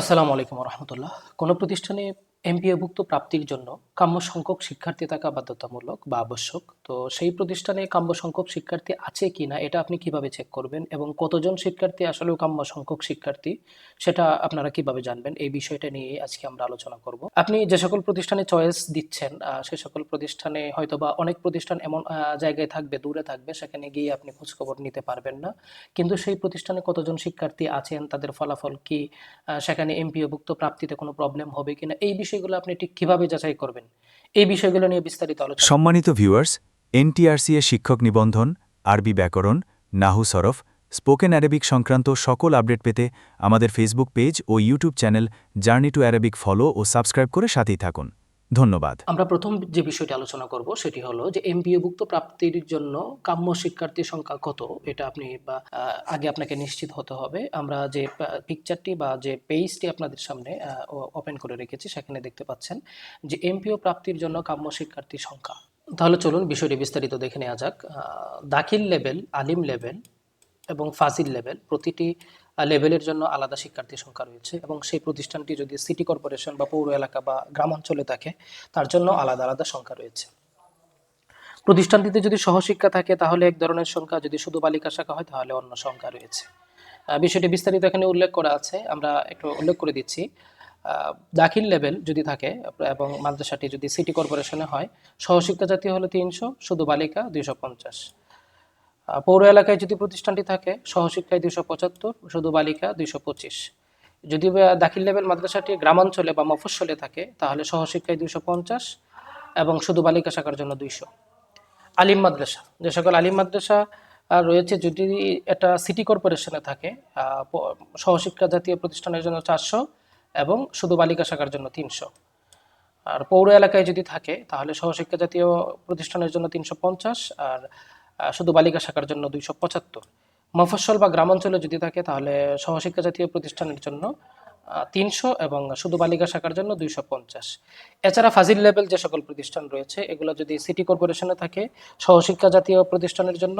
আসসালামু আলাইকুম রহমতুল্লাহ কোনো প্রতিষ্ঠানে এমপিএভুক্ত প্রাপ্তির জন্য কাম্য সংখ্যক শিক্ষার্থী থাকা বাধ্যতামূলক বা আবশ্যক। তো সেই প্রতিষ্ঠানে কাম্য সংখ্যক শিক্ষার্থী আছে কি না এটা আপনি কীভাবে চেক করবেন এবং কতজন শিক্ষার্থী আসলেও কাম্য সংখ্যক শিক্ষার্থী সেটা আপনারা কীভাবে জানবেন? এই বিষয়টা নিয়ে আজকে আমরা আলোচনা করব। আপনি যে সকল প্রতিষ্ঠানে চয়েস দিচ্ছেন সে সকল প্রতিষ্ঠানে হয়তোবা অনেক প্রতিষ্ঠান এমন জায়গায় থাকবে, দূরে থাকবে, সেখানে গিয়ে আপনি খোঁজখবর নিতে পারবেন না। কিন্তু সেই প্রতিষ্ঠানে কতজন শিক্ষার্থী আছেন, তাদের ফলাফল কি সেখানে এমপিওভুক্ত প্রাপ্তিতে কোনো প্রবলেম হবে কিনা, এই বিষয়গুলো আপনি ঠিক কীভাবে যাচাই করবেন? এই বিষয়গুলো নিয়ে বিস্তারিত আলোচনা সম্মানিত ভিউয়ার্স এনটিআরসি এর শিক্ষক নিবন্ধন, আরবি ব্যাকরণ, নাহু সরফ, স্পোকেন অ্যারাবিক সংক্রান্ত সকল আপডেট পেতে আমাদের Facebook page O YouTube channel journey to Arabic follow O subscribe করে সাথেই থাকুন। ধন্যবাদ। আমরা প্রথম যে বিষয়টি আলোচনা করব সেটি হলো যে এমপিওভুক্ত প্রাপ্তির জন্য কাম্য শিক্ষার্থীর সংখ্যা কত? এটা আপনি বা আগে আপনাকে নিশ্চিত হতে হবে। আমরা যে পিকচারটি বা যে পেজটি আপনাদের সামনে ওপেন করে রেখেছি, সেখানে দেখতে পাচ্ছেন যে এমপিও প্রাপ্তির জন্য কাম্য শিক্ষার্থীর সংখ্যা। তাহলে চলুন বিষয়টি বিস্তারিত দেখে নেওয়া যাক। দাখিল লেভেল, আলিম লেভেল এবং ফাজিল লেভেল, প্রতিটি লেভেলের জন্য আলাদা শিক্ষার্থীর সংখ্যা রয়েছে এবং সেই প্রতিষ্ঠানটি যদি সিটি কর্পোরেশন বা পৌর এলাকা বা গ্রামাঞ্চলে থাকে, তার জন্য আলাদা আলাদা সংখ্যা রয়েছে। প্রতিষ্ঠানটিতে যদি সহশিক্ষা থাকে, তাহলে এক ধরনের সংখ্যা যদি শুধু বালিকা শাখা হয়, তাহলে অন্য সংখ্যা রয়েছে। বিষয়টি বিস্তারিত এখানে উল্লেখ করা আছে। আমরা একটু উল্লেখ করে দিচ্ছি। দাখিল লেভেল যদি থাকে, এবং মাদ্রাসাটি যদি সিটি কর্পোরেশনে হয়, সহশিক্ষা জাতীয় হলো তিনশো, শুধু বালিকা দুইশো পঞ্চাশ। পৌর এলাকায় যদি প্রতিষ্ঠানটি থাকে, সহশিক্ষায় দুইশো পঁচাত্তর, শুধু বালিকা দুইশো পঁচিশ। যদি দাখিল লেভেল মাদ্রাসাটি গ্রামাঞ্চলে বা মফস্বলে থাকে, তাহলে সহশিক্ষায় দুইশো পঞ্চাশ এবং শুধু বালিকা শাখার জন্য দুইশো। আলিম মাদ্রাসা, যে সকল আলিম মাদ্রাসা রয়েছে, যদি এটা সিটি কর্পোরেশনে থাকে সহশিক্ষা জাতীয় প্রতিষ্ঠানের জন্য চারশো এবং শুধু বালিকা শাখার জন্য তিনশো। আর পৌর এলাকায় যদি থাকে, তাহলে সহশিক্ষা জাতীয় প্রতিষ্ঠানের জন্য তিনশো পঞ্চাশ আর শুধু বালিকা শাখার জন্য দুইশো পঁচাত্তর। মফস্বল বা গ্রামাঞ্চলে যদি থাকে, তাহলে সহশিক্ষা জাতীয় প্রতিষ্ঠানের জন্য তিনশো এবং শুধু বালিকা শাখার জন্য দুইশো পঞ্চাশ। এছাড়া ফাজিল লেভেল যে সকল প্রতিষ্ঠান রয়েছে, এগুলো যদি সিটি কর্পোরেশনে থাকে, সহশিক্ষা জাতীয় প্রতিষ্ঠানের জন্য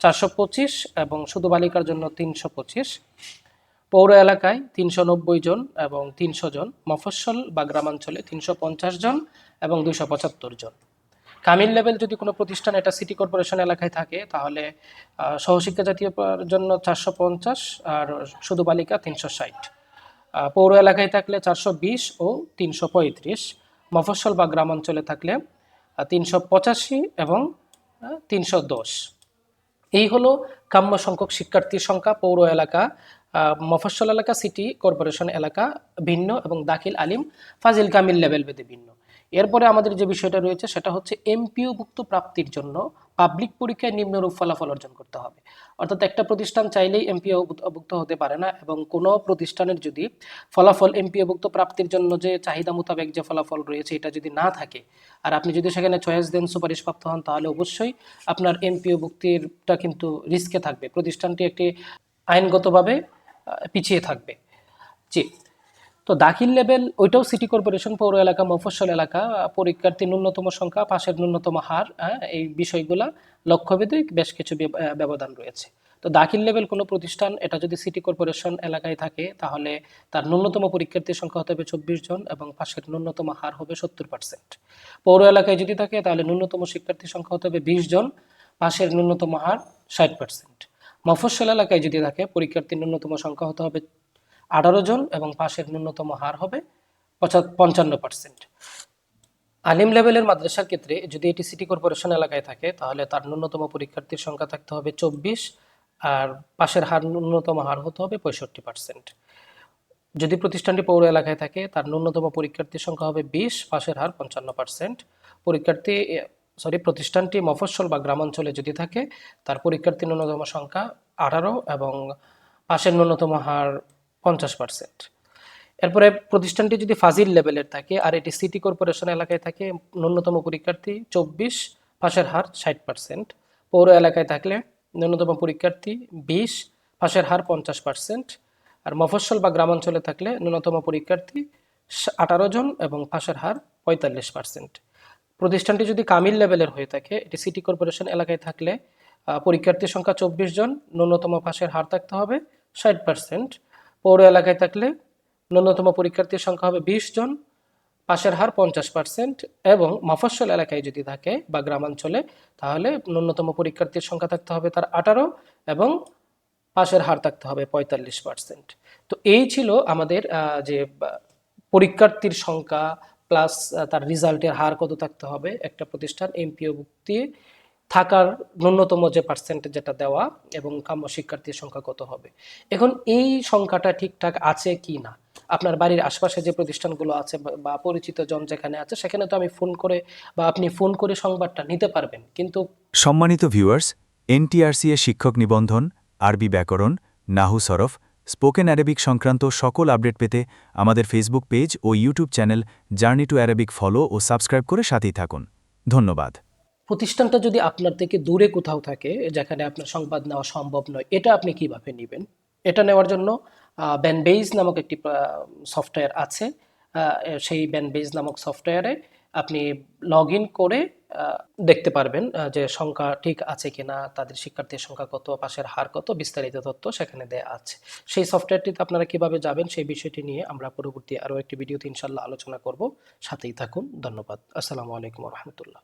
চারশো পঁচিশ এবং শুধু বালিকার জন্য তিনশো পঁচিশ। পৌর এলাকায় তিনশো নব্বই জন এবং তিনশো জন, মফস্বল বা গ্রামাঞ্চলে তিনশো পঞ্চাশ জন এবং দুশো পঁচাত্তর জন। কামিল লেভেল যদি কোনো প্রতিষ্ঠান এটা সিটি কর্পোরেশন এলাকায় থাকে, তাহলে সহশিক্ষা জাতীয় জন্য চারশো পঞ্চাশ আর শুধু বালিকা তিনশো ষাট। পৌর এলাকায় থাকলে চারশো বিশ ও তিনশো পঁয়ত্রিশ। মফস্বল বা গ্রামাঞ্চলে থাকলে তিনশো পঁচাশি এবং তিনশো দশ। এই হলো কাম্য সংখ্যক শিক্ষার্থীর সংখ্যা পৌর এলাকা মফস্বল এলাকা সিটি কর্পোরেশন এলাকা ভিন্ন এবং দাখিল আলিম ফাজিল কামিল লেভেল ভেদে ভিন্ন। এরপরে আমাদের যে বিষয়টা রয়েছে সেটা হচ্ছে এমপিওভুক্ত প্রাপ্তির জন্য পাবলিক পরীক্ষায় নিম্নরূপ ফলাফল অর্জন করতে হবে। অর্থাৎ একটা প্রতিষ্ঠান চাইলেই এমপিওভুক্ত হতে পারে না এবং কোনো প্রতিষ্ঠানের যদি ফলাফল এমপিওভুক্ত প্রাপ্তির জন্য যে চাহিদা মোতাবেক যে ফলাফল রয়েছে এটা যদি না থাকে আর আপনি যদি সেখানে চয়েস দেন, সুপারিশপ্রাপ্ত হন, তাহলে অবশ্যই আপনার এমপিও ভুক্তিরটা কিন্তু রিস্কে থাকবে। প্রতিষ্ঠানটি একটি আইনগতভাবে পিছিয়ে থাকবে। জি। তো দাখিল লেভেল ওইটাও সিটি কর্পোরেশন পৌর এলাকা মফস্বল এলাকা আহ, পরীক্ষার্থীর ন্যূনতম সংখ্যা পাশের ন্যূনতম হার হ্যাঁ, এই বিষয়গুলা লক্ষ্যভেদে বেশ কিছু ব্যবধান রয়েছে। তো দাখিল লেভেল কোনো প্রতিষ্ঠান এটা যদি সিটি কর্পোরেশন এলাকায় থাকে তাহলে তার ন্যূনতম পরীক্ষার্থীর সংখ্যা হতে হবে চব্বিশ জন এবং পাশের ন্যূনতম হার হবে সত্তর পার্সেন্ট পৌর এলাকায় যদি থাকে তাহলে ন্যূনতম শিক্ষার্থীর সংখ্যা হতে হবে বিশ জন পাশের ন্যূনতম হার ষাট পার্সেন্ট মফস্বল এলাকায় যদি থাকে, পরীক্ষার্থীর ন্যূনতম সংখ্যা হতে হবে আঠারো জন এবং পাশের ন্যূনতম হার হবে পঞ্চান্ন পার্সেন্ট আলিম লেভেলের মাদ্রাসার ক্ষেত্রে যদি এটি সিটি কর্পোরেশন এলাকায় থাকে, তাহলে তার ন্যূনতম পরীক্ষার্থীর সংখ্যা থাকতে হবে চব্বিশ আর পাশের হার ন্যূনতম হার হতে হবে পঁয়ষট্টি পার্সেন্ট যদি প্রতিষ্ঠানটি পৌর এলাকায় থাকে, তার ন্যূনতম পরীক্ষার্থীর সংখ্যা হবে বিশ, পাশের হার পঞ্চান্ন পার্সেন্ট পরীক্ষার্থী সরি প্রতিষ্ঠানটি মফস্বল বা গ্রামাঞ্চলে যদি থাকে, তার পরীক্ষার্থী ন্যূনতম সংখ্যা আঠারো এবং পাশের ন্যূনতম হার পঞ্চাশ পার্সেন্ট এরপরে প্রতিষ্ঠানটি যদি ফাজিল লেভেলের থাকে, আর এটি সিটি কর্পোরেশন এলাকায় থাকে, ন্যূনতম পরীক্ষার্থী চব্বিশ, পাশের হার ষাট পার্সেন্ট পৌর এলাকায় থাকলে ন্যূনতম পরীক্ষার্থী বিশ, পাশের হার পঞ্চাশ পার্সেন্ট আর মফস্বল বা গ্রামাঞ্চলে থাকলে ন্যূনতম পরীক্ষার্থী আঠারো জন এবং পাশের হার পঁয়তাল্লিশ পার্সেন্ট প্রতিষ্ঠানটি যদি কামিল লেভেলের হয়ে থাকে, এটি সিটি কর্পোরেশন এলাকায় থাকলে পরীক্ষার্থীর সংখ্যা চব্বিশ জন, ন্যূনতম পাশের হার থাকতে হবে ষাট পার্সেন্ট পৌর এলাকায় থাকলে ন্যূনতম পরীক্ষার্থীর সংখ্যা হবে বিশ জন, পাশের হার পঞ্চাশ পার্সেন্ট এবং মফস্বল এলাকায় যদি থাকে বা গ্রামাঞ্চলে, তাহলে ন্যূনতম পরীক্ষার্থীর সংখ্যা থাকতে হবে তার আঠারো এবং পাশের হার থাকতে হবে পঁয়তাল্লিশ পার্সেন্ট তো এই ছিল আমাদের যে পরীক্ষার্থীর সংখ্যা প্লাস তার রেজাল্টের হার কত থাকতে হবে একটা প্রতিষ্ঠান এমপিও ভুক্তি থাকার ন্যূনতম যে পার্সেন্টেজ যেটা দেওয়া এবং কাম্য শিক্ষার্থীর সংখ্যা কত হবে। এখন এই সংখ্যাটা ঠিকঠাক আছে কি না? আপনার বাড়ির আশপাশে যে প্রতিষ্ঠানগুলো আছে বা- পরিচিত জন যেখানে আছে, সেখানে তো আমি ফোন করে বা আপনি ফোন করে সংবাদটা নিতে পারবেন, কিন্তু সম্মানিত ভিউয়ার্স এনটিআরসি এর শিক্ষক নিবন্ধন, আরবি ব্যাকরণ, নাহু সরফ স্পোকেন অ্যারাবিক সংক্রান্ত সকল আপডেট পেতে আমাদের Facebook page O YouTube channel journey to Arabic follow O subscribe করে সাথেই থাকুন। ধন্যবাদ। প্রতিষ্ঠানটা যদি আপনার থেকে দূরে কোথাও থাকে, যেখানে আপনার সংবাদ নেওয়া সম্ভব নয়, এটা আপনি কীভাবে নেবেন? এটা নেওয়ার জন্য ব্যানবেইজ নামক একটি সফটওয়্যার আছে। সেই ব্যানবেইজ নামক সফটওয়্যারে আপনি লগ করে দেখতে পারবেন যে সংখ্যা ঠিক আছে কিনা, তাদের শিক্ষার্থীর সংখ্যা কত, পাশের হার কত, বিস্তারিত তথ্য সেখানে দেয়া আছে। সেই সফটওয়্যারটিতে আপনারা কীভাবে যাবেন সেই বিষয়টি নিয়ে আমরা পরবর্তী আরও একটি ভিডিওতে ইনশাল্লাহ আলোচনা করব। সাথেই থাকুন, ধন্যবাদ। আসসালামু আলাইকুম রহমতুল্লাহ।